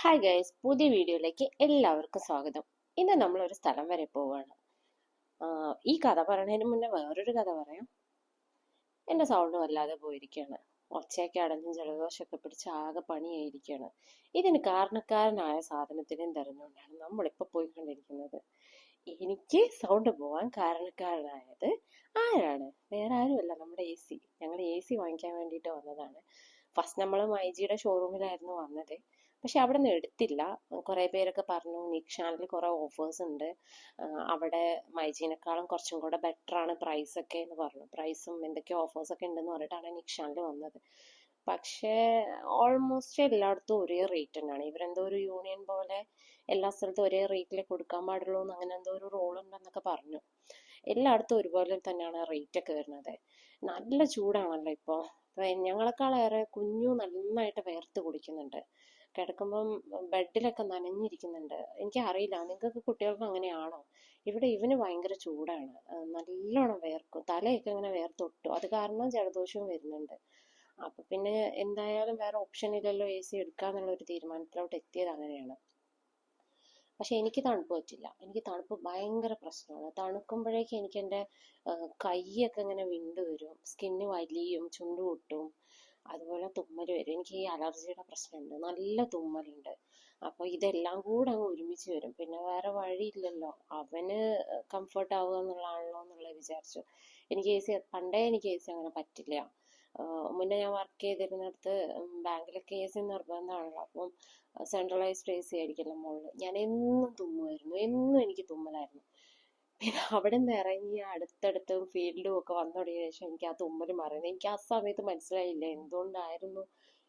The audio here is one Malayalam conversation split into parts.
ഹായ് ഗൈസ് പുതിയ വീഡിയോയിലേക്ക് എല്ലാവർക്കും സ്വാഗതം. ഇന്ന് നമ്മൾ ഒരു സ്ഥലം വരെ പോവുകയാണ് ഈ കഥ പറയുന്നതിന് മുന്നേ വേറൊരു കഥ പറയാം. എന്റെ സൗണ്ട് വല്ലാതെ പോയിരിക്കുകയാണ്. ഒച്ചയൊക്കെ അടഞ്ഞും ജലദോഷമൊക്കെ പിടിച്ച് ആകെ പണിയായിരിക്കുകയാണ്. ഇതിന് കാരണക്കാരനായ സാധനത്തിനെയും തെരഞ്ഞുകൊണ്ടാണ് നമ്മളിപ്പോൾ പോയിക്കൊണ്ടിരിക്കുന്നത്. എനിക്ക് സൗണ്ട് പോവാൻ കാരണക്കാരനായത് ആരാണ്? വേറെ ആരുമല്ല നമ്മുടെ എ സി ഞങ്ങൾ എ സി വാങ്ങിക്കാൻ വേണ്ടിയിട്ട് വന്നതാണ്. ഫസ്റ്റ് നമ്മൾ മൈജിയുടെ ഷോറൂമിലായിരുന്നു വന്നത്. പക്ഷെ അവിടെ നിന്ന് എടുത്തില്ല. കുറേ പേരൊക്കെ പറഞ്ഞു നിക്ഷാനിൽ കുറേ ഓഫേഴ്സ് ഉണ്ട്. അവിടെ മൈജിനേക്കാളും കുറച്ചും കൂടെ ബെറ്റർ ആണ് പ്രൈസ് ഒക്കെ എന്ന് പറഞ്ഞു. പ്രൈസും എന്തൊക്കെയോ ഓഫേഴ്സ് ഒക്കെ ഉണ്ടെന്ന് പറഞ്ഞിട്ടാണ് നിക്ഷാനിൽ വന്നത്. പക്ഷേ ഓൾമോസ്റ്റ് എല്ലായിടത്തും ഒരേ റേറ്റ് തന്നെയാണ്. ഇവരെന്തോ ഒരു യൂണിയൻ പോലെ എല്ലാ സ്ഥലത്തും ഒരേ റേറ്റിൽ കൊടുക്കാൻ പാടുള്ളൂ എന്ന് അങ്ങനെ എന്തോ ഒരു റോൾ ഉണ്ടെന്നൊക്കെ പറഞ്ഞു. എല്ലായിടത്തും ഒരുപോലെ തന്നെയാണ് റേറ്റ് ഒക്കെ വരുന്നത്. നല്ല ചൂടാണല്ലോ ഇപ്പോൾ ഞങ്ങളെക്കാളേറെ കുഞ്ഞു നന്നായിട്ട് വേർത്ത് കുടിക്കുന്നുണ്ട്. കിടക്കുമ്പം ബെഡിലൊക്കെ നനഞ്ഞിരിക്കുന്നുണ്ട്. എനിക്ക് അറിയില്ല നിങ്ങൾക്ക് കുട്ടികൾക്ക് അങ്ങനെയാണോ? ഇവിടെ ഇവന് ഭയങ്കര ചൂടാണ്. നല്ലോണം വേർക്കും. തലയൊക്കെ ഇങ്ങനെ വേർത്തൊട്ടു. അത് കാരണം ജലദോഷവും വരുന്നുണ്ട്. അപ്പൊ പിന്നെ എന്തായാലും വേറെ ഓപ്ഷൻ ഇല്ലല്ലോ എ സി എടുക്കാന്നുള്ള ഒരു തീരുമാനത്തിലോട്ട് എത്തിയത് അങ്ങനെയാണ്. പക്ഷെ എനിക്ക് തണുപ്പ് പറ്റില്ല. എനിക്ക് തണുപ്പ് ഭയങ്കര പ്രശ്നമാണ്. തണുക്കുമ്പോഴേക്ക് എനിക്ക് എന്റെ കൈയൊക്കെ ഇങ്ങനെ വിണ്ടു വരും. സ്കിന്ന് വലിയും ചുണ്ട് പൊട്ടും അതുപോലെ തുമ്മൽ വരും. എനിക്ക് ഈ അലർജിയുടെ പ്രശ്നമുണ്ട്. നല്ല തുമ്മലുണ്ട്. അപ്പോൾ ഇതെല്ലാം കൂടെ അങ്ങ് ഒരുമിച്ച് വരും. പിന്നെ വേറെ വഴിയില്ലല്ലോ. അവന് കംഫർട്ട് ആവുക എന്നുള്ളതാണല്ലോ എന്നുള്ളത് വിചാരിച്ചു. എനിക്ക് എ സി പണ്ടേ എനിക്ക് എ സി അങ്ങനെ പറ്റില്ല. മുന്നേ ഞാൻ വർക്ക് ചെയ്തിരുന്നിടത്ത് ബാങ്കിലൊക്കെ എ സി നിർബന്ധമാണല്ലോ. അപ്പം സെൻട്രലൈസ്ഡ് എ സി ആയിരിക്കുമല്ലോ മുകളിൽ ഞാൻ എന്നും തുമ്മുമായിരുന്നു. എന്നും എനിക്ക് തുമ്മലായിരുന്നു. പിന്നെ അവിടെ നിന്ന് ഇറങ്ങി അടുത്തടുത്തും ഫീൽഡും ഒക്കെ വന്നു തുടങ്ങിയ ശേഷം എനിക്ക് ആ തുമ്മൽ മാറിയത് എനിക്ക് ആ സമയത്ത് മനസ്സിലായില്ല എന്തുകൊണ്ടായിരുന്നു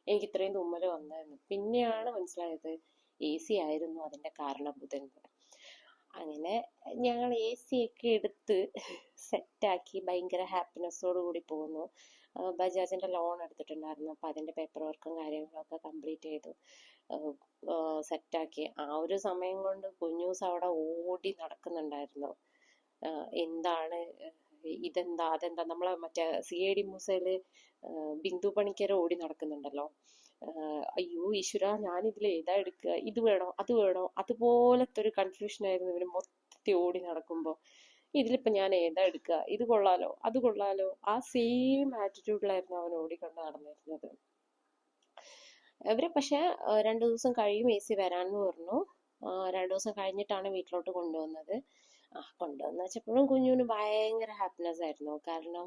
എനിക്ക് ഇത്രയും തുമ്മൽ വന്നതെന്ന്. പിന്നെയാണ് മനസ്സിലായത് എ സി ആയിരുന്നു അതിന്റെ കാരണഭൂതൻ അങ്ങനെ ഞങ്ങൾ എ സി ഒക്കെ എടുത്ത് സെറ്റാക്കി ഭയങ്കര ഹാപ്പിനെസ്സോട് കൂടി പോകുന്നു. ബജാജിന്റെ ലോൺ എടുത്തിട്ടുണ്ടായിരുന്നു. അപ്പൊ അതിന്റെ പേപ്പർ വർക്കും കാര്യങ്ങളും ഒക്കെ കംപ്ലീറ്റ് ചെയ്തു. സെറ്റാക്കി ആ ഒരു സമയം കൊണ്ട് കുഞ്ഞൂസ് അവിടെ ഓടി നടക്കുന്നുണ്ടായിരുന്നു. എന്താണ് ഇതെന്താ അതെന്താ? നമ്മളെ മറ്റേ സി ഐ ഡി മൂസയിൽ ആഹ് ബിന്ദു പണിക്കർ ഓടി നടക്കുന്നുണ്ടല്ലോ. അയ്യോ ഈശ്വര ഞാനിതിൽ ഏതാ എടുക്കുക ഇത് വേണോ? അത് വേണോ? അതുപോലത്തെ ഒരു കൺഫ്യൂഷൻ ആയിരുന്നു ഇവർ മൊത്തത്തിൽ ഓടി നടക്കുമ്പോ. ഇതിലിപ്പോ ഞാൻ ഏതാ എടുക്കുക? ഇത് കൊള്ളാലോ? അത് കൊള്ളാലോ? ആ സെയിം ആറ്റിറ്റ്യൂഡിലായിരുന്നു അവൻ ഓടിക്കൊണ്ട് നടന്നിരുന്നത്. ഇവർ പക്ഷേ രണ്ട് ദിവസം കഴിയും എ സി വരാന്ന് പറഞ്ഞു. രണ്ട് ദിവസം കഴിഞ്ഞിട്ടാണ് വീട്ടിലോട്ട് കൊണ്ടുവന്നത്. കൊണ്ടുവന്ന് വെച്ചപ്പോഴും കുഞ്ഞുവിന് ഭയങ്കര ഹാപ്പിനെസ് ആയിരുന്നു. കാരണം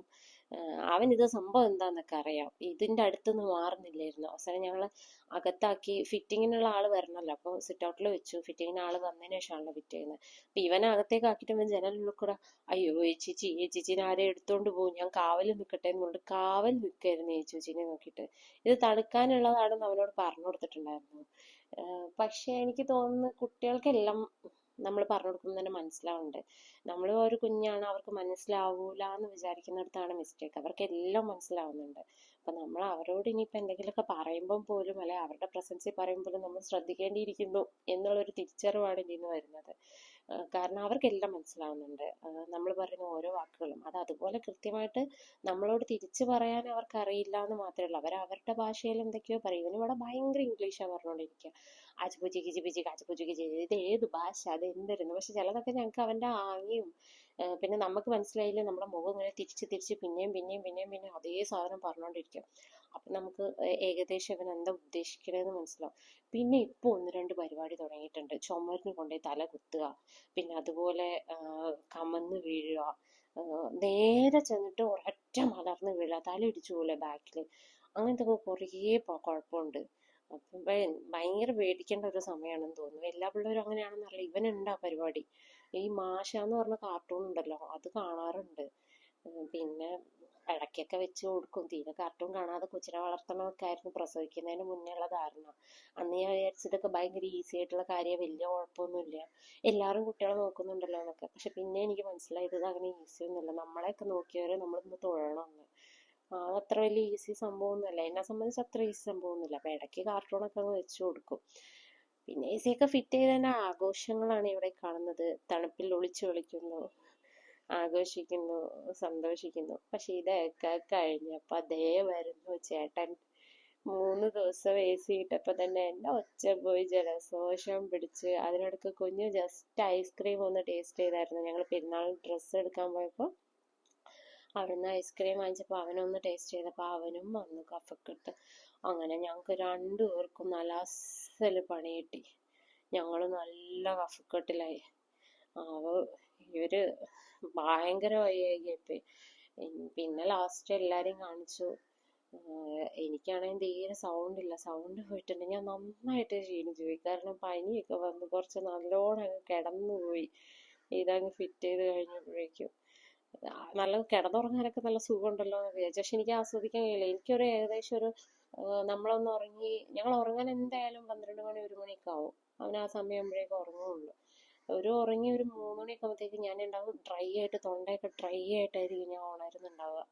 അവൻ ഇത് സംഭവം എന്താന്നൊക്കെ അറിയാം. ഇതിന്റെ അടുത്തുനിന്ന് മാറുന്നില്ലായിരുന്നു. അവസാനം ഞങ്ങൾ അകത്താക്കി ഫിറ്റിങ്ങിനുള്ള ആൾ വരണല്ലോ. അപ്പോൾ സിറ്റ് ഔട്ടിൽ വെച്ചു. ഫിറ്റിങ്ങിന് ആൾ വന്നതിന് ശേഷമാണല്ലോ ഫിറ്റ് ചെയ്യുന്നത്. അപ്പൊ ഇവനെ അകത്തേക്ക് ആക്കിയിട്ട് ജനലിനുള്ളിൽ കൂടെ അയ്യോ ചേച്ചി ചേച്ചിനെ ആരെ എടുത്തോണ്ട് പോകും? ഞാൻ കാവൽ നിൽക്കട്ടെ എന്ന് പറഞ്ഞിട്ട് കാവൽ നിൽക്കായിരുന്നു ചേച്ചിനെ നോക്കിയിട്ട്. ഇത് തണുക്കാനുള്ളതാണെന്ന് അവനോട് പറഞ്ഞു കൊടുത്തിട്ടുണ്ടായിരുന്നു. പക്ഷെ എനിക്ക് തോന്നുന്നു കുട്ടികൾക്കെല്ലാം നമ്മൾ പറഞ്ഞു കൊടുക്കുമ്പോൾ തന്നെ മനസ്സിലാവുന്നുണ്ട്. നമ്മൾ ഒരു കുഞ്ഞാണ് അവർക്ക് മനസ്സിലാവൂല എന്ന് വിചാരിക്കുന്നിടത്താണ് മിസ്റ്റേക്ക് അവർക്ക് എല്ലാം മനസ്സിലാവുന്നുണ്ട്. അപ്പൊ നമ്മൾ അവരോട് ഇനിയിപ്പോ എന്തെങ്കിലുമൊക്കെ പറയുമ്പോൾ പോലും അല്ലെ അവരുടെ പ്രസൻസിൽ പറയുമ്പോഴും നമ്മൾ ശ്രദ്ധിക്കേണ്ടിയിരിക്കുന്നു എന്നുള്ളൊരു തിരിച്ചറിവാണ് ഇതിൽ നിന്ന് വരുന്നത്. കാരണം അവർക്കെല്ലാം മനസ്സിലാവുന്നുണ്ട്. നമ്മൾ പറയുന്ന ഓരോ വാക്കുകളും. അത് അതുപോലെ കൃത്യമായിട്ട് നമ്മളോട് തിരിച്ചു പറയാൻ അവർക്ക് അറിയില്ല എന്ന് മാത്രമേ ഉള്ളൂ. അവർ അവരുടെ ഭാഷയിൽ എന്തൊക്കെയോ പറയും. ഇവന് ഇവിടെ ഭയങ്കര ഇംഗ്ലീഷാണ് പറഞ്ഞുകൊണ്ടിരിക്കുക പിച്ചി ഗിജി കിച്ചി ഇത് ഏത് ഭാഷ? അത് എന്തായിരുന്നു പക്ഷെ ചിലതൊക്കെ ഞങ്ങൾക്ക് അവന്റെ ആംഗ്യവും പിന്നെ നമുക്ക് മനസ്സിലായില്ല നമ്മുടെ മുഖം ഇങ്ങനെ തിരിച്ച് തിരിച്ച് പിന്നെയും പിന്നെയും പിന്നെയും പിന്നെയും അതേ സാധനം പറഞ്ഞുകൊണ്ടിരിക്കും അപ്പൊ നമുക്ക് ഏകദേശം ഇവൻ എന്താ ഉദ്ദേശിക്കണേന്ന് മനസ്സിലാവും. പിന്നെ ഇപ്പൊ ഒന്ന് രണ്ട് പരിപാടി തുടങ്ങിയിട്ടുണ്ട്. ചുമരിന് കൊണ്ടുപോയി തല കുത്തുക പിന്നെ അതുപോലെ കമന്ന് വീഴുക നേരെ ചെന്നിട്ട് ഒരൊറ്റ മലർന്ന് വീഴുക തല ഇടിച്ചു പോലെ ബാക്കിൽ അങ്ങനത്തെ ഒക്കെ കുറേ കുഴപ്പമുണ്ട്. അപ്പം ഭയങ്കര പേടിക്കേണ്ട ഒരു സമയമാണെന്ന് തോന്നുന്നു. എല്ലാ പിള്ളേരും അങ്ങനെയാണെന്നറിയില്ല. ഇവനുണ്ട് ആ പരിപാടി? ഈ മാഷ എന്ന് പറഞ്ഞ കാർട്ടൂൺ ഉണ്ടല്ലോ അത് കാണാറുണ്ട്. പിന്നെ ഇടയ്ക്കൊക്കെ വെച്ച് കൊടുക്കും. തീരെ കാർട്ടൂൺ കാണാതെ കൊച്ചിനെ വളർത്തണമൊക്കെ ആയിരുന്നു പ്രസവിക്കുന്നതിന് മുന്നേ ഉള്ള ധാരണ. അന്ന് ഞാൻ വിചാരിച്ചു ഇതൊക്കെ ഭയങ്കര ഈസി ആയിട്ടുള്ള കാര്യം. വലിയ കുഴപ്പമൊന്നുമില്ല. എല്ലാവരും കുട്ടികളെ നോക്കുന്നുണ്ടല്ലോ എന്നൊക്കെ. പക്ഷെ പിന്നെ എനിക്ക് മനസ്സിലായത് ഇത് അങ്ങനെ ഈസി ഒന്നുമില്ല. നമ്മളെയൊക്കെ നോക്കിയവരെ നമ്മളൊന്ന് തൊഴണം എന്ന് ആ, അത് അത്ര വലിയ ഈസി സംഭവമൊന്നുമല്ല. എന്നെ സംബന്ധിച്ച് അത്ര ഈസി സംഭവമൊന്നുമില്ല. അപ്പൊ ഇടയ്ക്ക് കാർട്ടൂണൊക്കെ അങ്ങ് വെച്ച് കൊടുക്കും. പിന്നെ എ സിയൊക്കെ ഫിറ്റ് ചെയ്തതിന്റെ ആഘോഷങ്ങളാണ് ഇവിടെ കാണുന്നത്. തണുപ്പിൽ ഒളിച്ചു കളിക്കുന്നു ആഘോഷിക്കുന്നു സന്തോഷിക്കുന്നു. പക്ഷെ ഇതൊക്കെ കഴിഞ്ഞപ്പോൾ അതേ വരുന്നു ചേട്ടൻ. മൂന്ന് ദിവസം എ സി ഇട്ടപ്പോൾ തന്നെ എന്റെ ഒച്ച പോയി ജലസോഷം പിടിച്ച്. അതിനിടയ്ക്ക് കുഞ്ഞു ജസ്റ്റ് ഐസ്ക്രീം ഒന്ന് ടേസ്റ്റ് ചെയ്തായിരുന്നു. ഞങ്ങൾ പെരുന്നാൾ ഡ്രസ്സ് എടുക്കാൻ പോയപ്പോൾ അവിടുന്ന് ഐസ്ക്രീം വാങ്ങിച്ചപ്പോൾ അവനൊന്ന് ടേസ്റ്റ് ചെയ്തപ്പോൾ അവനും വന്നു കഫക്കെട്ട്. അങ്ങനെ ഞങ്ങൾക്ക് രണ്ടു പേർക്കും നല്ല അസൽ പണി കിട്ടി. ഞങ്ങൾ നല്ല കഫക്കെട്ടിലായി. അവ ഇവർ ഭയങ്കര വയ്യായിപ്പോയി പിന്നെ ലാസ്റ്റ് എല്ലാരെയും കാണിച്ചു. എനിക്കാണെങ്കിൽ തീരെ സൗണ്ട് ഇല്ല. സൗണ്ട് പോയിട്ടുണ്ട്. ഞാൻ നന്നായിട്ട് ക്ഷീണിച്ചു പോയി. കാരണം പനിയൊക്കെ വന്ന് കുറച്ച് നല്ലോണം കിടന്നു പോയി ഇതങ്ങ് ഫിറ്റ് ചെയ്ത് കഴിഞ്ഞപ്പോഴേക്കും. നല്ല കിടന്നുറങ്ങാനൊക്കെ നല്ല സുഖമുണ്ടല്ലോ എന്ന് വിചാരിച്ചു. പക്ഷെ എനിക്ക് ആസ്വദിക്കാൻ കഴിയില്ല. എനിക്കൊരു ഏകദേശം ഒരു നമ്മളൊന്ന് ഉറങ്ങി ഞങ്ങൾ ഉറങ്ങാൻ എന്തായാലും പന്ത്രണ്ട് മണി ഒരു മണിയൊക്കെ ആവും. അവൻ ആ സമയമാകുമ്പോഴേക്കും ഉറങ്ങുള്ളൂ. ഒരു ഉറങ്ങി ഒരു മൂന്ന് മണിയൊക്കെ ആകുമ്പോഴത്തേക്ക് ഞാൻ ഉണ്ടാവും ഡ്രൈ ആയിട്ട് തൊണ്ടയൊക്കെ ഡ്രൈ ആയിട്ടായിരിക്കും ഞാൻ ഉണരുന്നുണ്ടാവുക.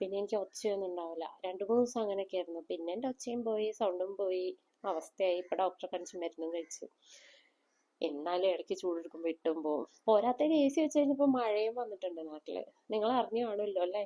പിന്നെ എനിക്ക് ഒച്ചയൊന്നും ഉണ്ടാവില്ല. രണ്ട് മൂന്ന് ദിവസം അങ്ങനെയൊക്കെ ആയിരുന്നു. പിന്നെ എന്റെ ഒച്ചയും പോയി സൗണ്ടും പോയി. അവസ്ഥയായി. ഇപ്പൊ ഡോക്ടറെ കാണിച്ച് മരുന്നും കഴിച്ചു. എന്നാലും ഇടയ്ക്ക് ചൂടെടുക്കുമ്പോൾ ഇട്ടും പോവും. പോരാത്തതിന് എ സി വെച്ച് കഴിഞ്ഞപ്പോൾ മഴയും വന്നിട്ടുണ്ട് നാട്ടിൽ. നിങ്ങൾ അറിഞ്ഞു കാണുമല്ലോ അല്ലേ?